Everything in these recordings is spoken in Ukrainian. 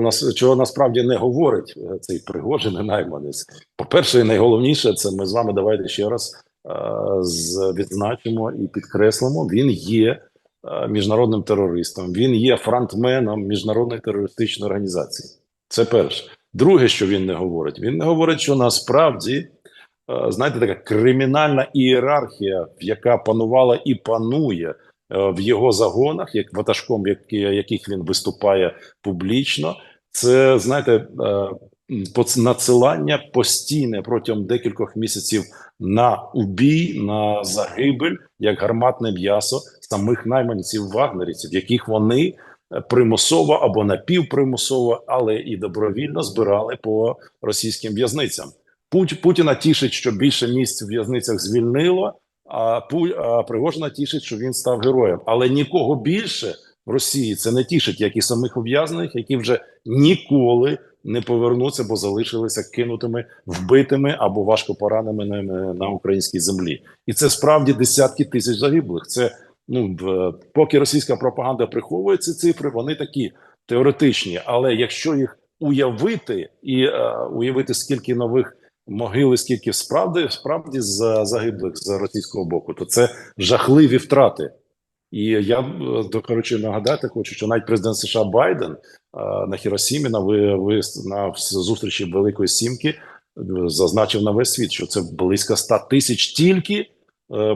Нас чого насправді не говорить е, цей Пригожин найманець. По-перше, і найголовніше, це ми з вами давайте ще раз е, відзначимо і підкреслимо. Він є е, міжнародним терористом. Він є фронтменом міжнародної терористичної організації. Це перше. Друге, що він не говорить, він не говорить, що насправді знаєте, така кримінальна ієрархія, яка панувала і панує в його загонах, як ватажком, які, яких він виступає публічно, це знаєте, е, надсилання постійне протягом декількох місяців на убій, на загибель, як гарматне м'ясо самих найманців вагнерівців, яких вони е, примусово або напівпримусово, але і добровільно збирали по російським в'язницям. Путіна тішить, що більше місць в в'язницях звільнило. А Пу а Пригожина тішить, що він став героєм, але нікого більше в Росії це не тішить, як і самих ув'язнених, які вже ніколи не повернуться, бо залишилися кинутими, вбитими або важко пораненими на, на українській землі. І це справді десятки тисяч загиблих. Це ну поки російська пропаганда приховує ці цифри, вони такі теоретичні. Але якщо їх уявити і е, уявити, скільки нових могил, і скільки справді справді загиблих з російського боку, то це жахливі втрати. І я е, до коротше нагадати хочу, що навіть президент США Байден е, на Хіросімі на ви, ви на зустрічі Великої Сімки е, зазначив на весь світ, що це близько 100 тисяч тільки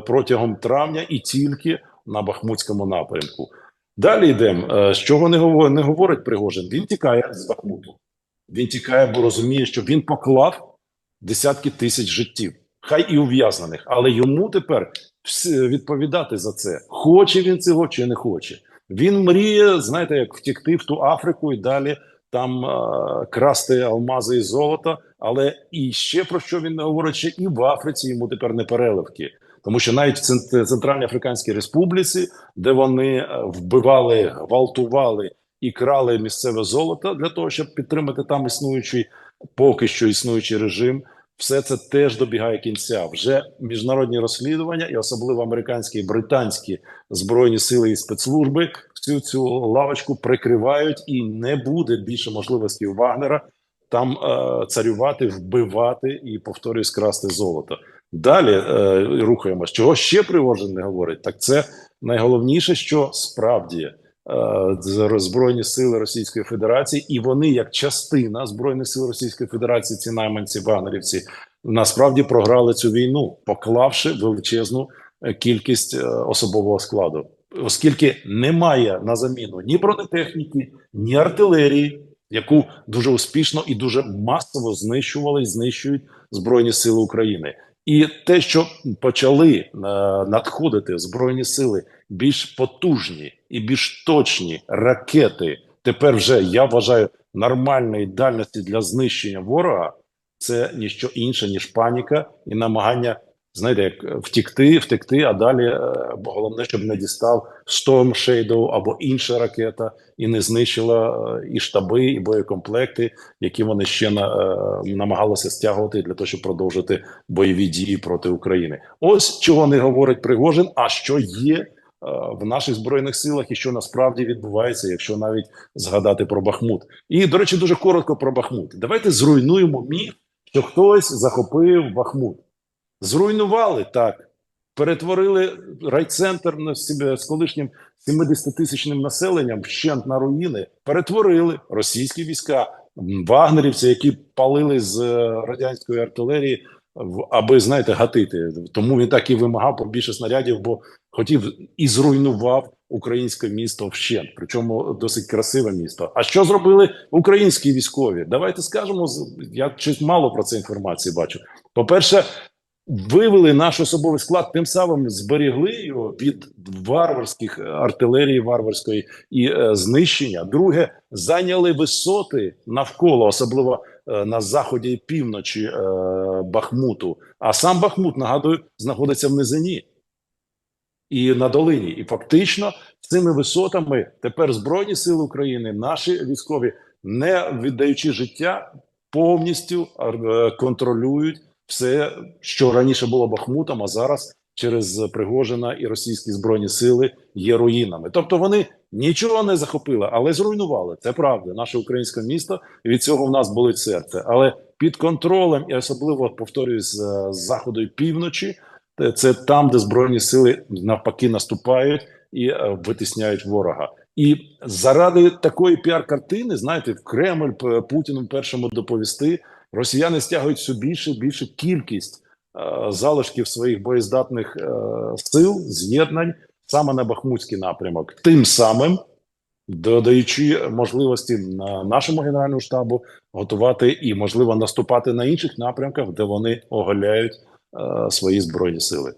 протягом травня і тільки на Бахмутському напрямку. Далі йдемо. З чого не говорить, не говорить Пригожин? Він тікає з Бахмуту. Він тікає, бо розуміє, що він поклав десятки тисяч життів, хай і ув'язнених, але йому тепер відповідати за це, хоче він цього чи не хоче. Він мріє, знаєте, як втікти в ту Африку і далі там е, красти алмази і золото. Але і ще про що він не говорить, ще і в Африці йому тепер не переливки. Тому що навіть в Цент- Центральній Африканській Республіці, де вони е, вбивали, гвалтували і крали місцеве золото для того, щоб підтримати там існуючий, поки що існуючий режим, все це теж добігає кінця. Вже міжнародні розслідування, і особливо американські і британські збройні сили і спецслужби всю цю лавочку прикривають, і не буде більше можливості у Вагнера там е, царювати, вбивати і повторюю, скрасти золото. Далі е, рухаємось. Чого ще Пригожин не говорить? Так це найголовніше, що справді збройні сили Російської Федерації, і вони, як частина збройних сил Російської Федерації, ці найманці вагнерівці, насправді програли цю війну, поклавши величезну е, кількість е, особового складу, оскільки немає на заміну ні бронетехніки, ні артилерії, яку дуже успішно і дуже масово знищували і знищують збройні сили України. І те, що почали е, надходити збройні сили більш потужні і більш точні ракети, тепер вже я вважаю нормальної дальності для знищення ворога, це ніщо інше ніж паніка і намагання, знаєте, як е, втікти, втекти, а далі е, головне, щоб не дістав Storm Shadow або інша ракета, і не знищила е, і штаби, і боєкомплекти, які вони ще на, намагалися стягувати для того, щоб продовжити бойові дії проти України. Ось чого не говорить Пригожин, а що є в наших збройних силах, і що насправді відбувається, якщо навіть згадати про Бахмут. І до речі, дуже коротко про Бахмут. Давайте зруйнуємо міф, що хтось захопив Бахмут. Зруйнували так, перетворили райцентр на сім- з колишнім 70-тисячним населенням вщент на руїни, перетворили російські війська, вагнерівці, які палили з е, радянської артилерії, аби знаєте, гатити. Тому він так і вимагав побільше снарядів, бо хотів і зруйнував українське місто вщент, причому досить красиве місто. А що зробили українські військові? Давайте скажемо. Я щось мало про це інформації бачу. По перше, вивели наш особовий склад, тим самим зберегли його від варварських е, артилерії варварської і е, знищення. Друге, зайняли висоти навколо, особливо е, на заході і півночі е, Бахмуту. А сам Бахмут, нагадую, знаходиться в низині і на долині. І фактично цими висотами тепер Збройні Сили України, наші військові, не віддаючи життя, повністю е, контролюють все, що раніше було Бахмутом, а зараз через Пригожина і російські збройні сили є руїнами. Тобто вони нічого не захопили, але зруйнували. Це правда. Наше українське місто і від цього в нас болить серце. Але під контролем і особливо повторюсь з заходу і півночі. Це- там, де збройні сили навпаки наступають і е, витисняють ворога. І заради такої піар-картини, знаєте, в Кремль Путіну першому доповісти, росіяни стягують все більше більше кількість е, залишків своїх боєздатних е, сил, з'єднань саме на Бахмутський напрямок. Тим самим додаючи можливості на нашому генеральному штабу готувати і можливо наступати на інших напрямках, де вони оголяють е, свої збройні сили.